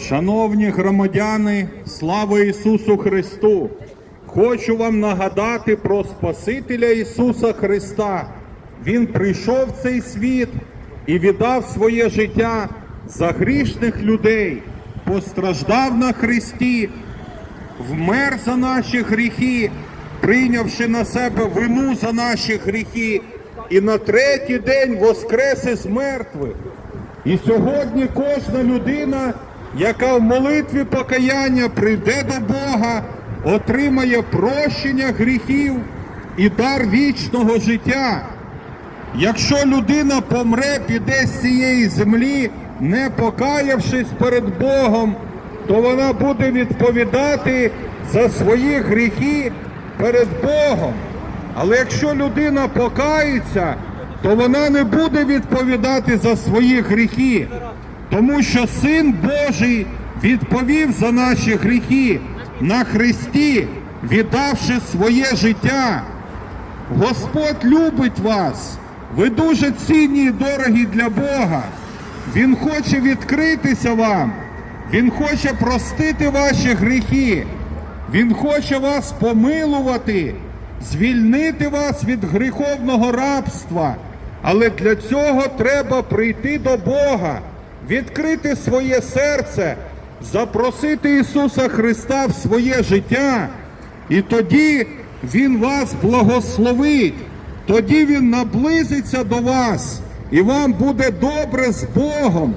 Шановні громадяни, слава Ісусу Христу! Хочу вам нагадати про Спасителя Ісуса Христа. Він прийшов в цей світ і віддав своє життя за грішних людей, постраждав на Христі, вмер за наші гріхи, прийнявши на себе вину за наші гріхи, і на третій день воскрес із мертвих. І сьогодні кожна людина, яка в молитві покаяння прийде до Бога, отримає прощення гріхів і дар вічного життя. Якщо людина помре, піде з цієї землі, не покаявшись перед Богом, то вона буде відповідати за свої гріхи перед Богом. Але якщо людина покається, то вона не буде відповідати за свої гріхи, тому що Син Божий відповів за наші гріхи на Христі, віддавши своє життя. Господь любить вас. Ви дуже цінні і дорогі для Бога. Він хоче відкритися вам. Він хоче простити ваші гріхи. Він хоче вас помилувати, звільнити вас від гріховного рабства. Але для цього треба прийти до Бога, відкрити своє серце, запросити Ісуса Христа в своє життя. І тоді Він вас благословить, тоді Він наблизиться до вас, і вам буде добре з Богом.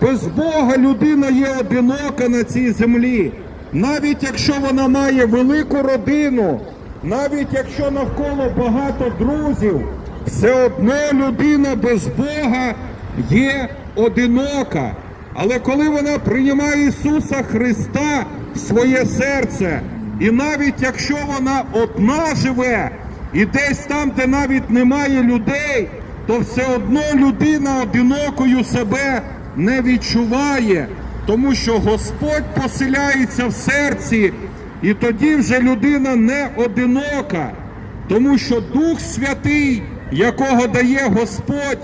Без Бога людина є одинока на цій землі. Навіть якщо вона має велику родину, навіть якщо навколо багато друзів, все одно людина без Бога є одинока. Але коли вона приймає Ісуса Христа в своє серце, і навіть якщо вона одна живе, і десь там, де навіть немає людей, то все одно людина одинокою себе не відчуває, тому що Господь поселяється в серці, і тоді вже людина не одинока, тому що Дух Святий, якого дає Господь,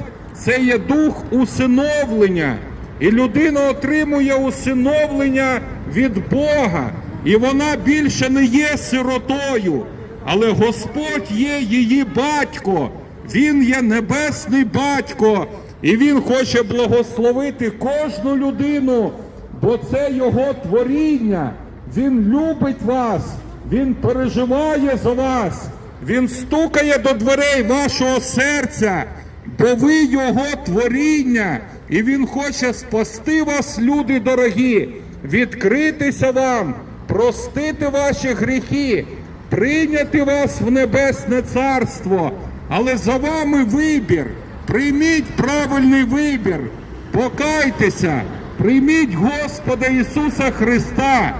це є дух усиновлення. І людина отримує усиновлення від Бога, і вона більше не є сиротою, але Господь є її батько, Він є небесний батько, і Він хоче благословити кожну людину, бо це Його творіння. Він любить вас, Він переживає за вас, Він стукає до дверей вашого серця, бо ви Його творіння, і Він хоче спасти вас, люди дорогі, відкритися вам, простити ваші гріхи, прийняти вас в небесне царство. Але за вами вибір. Прийміть правильний вибір, покайтеся, прийміть Господа Ісуса Христа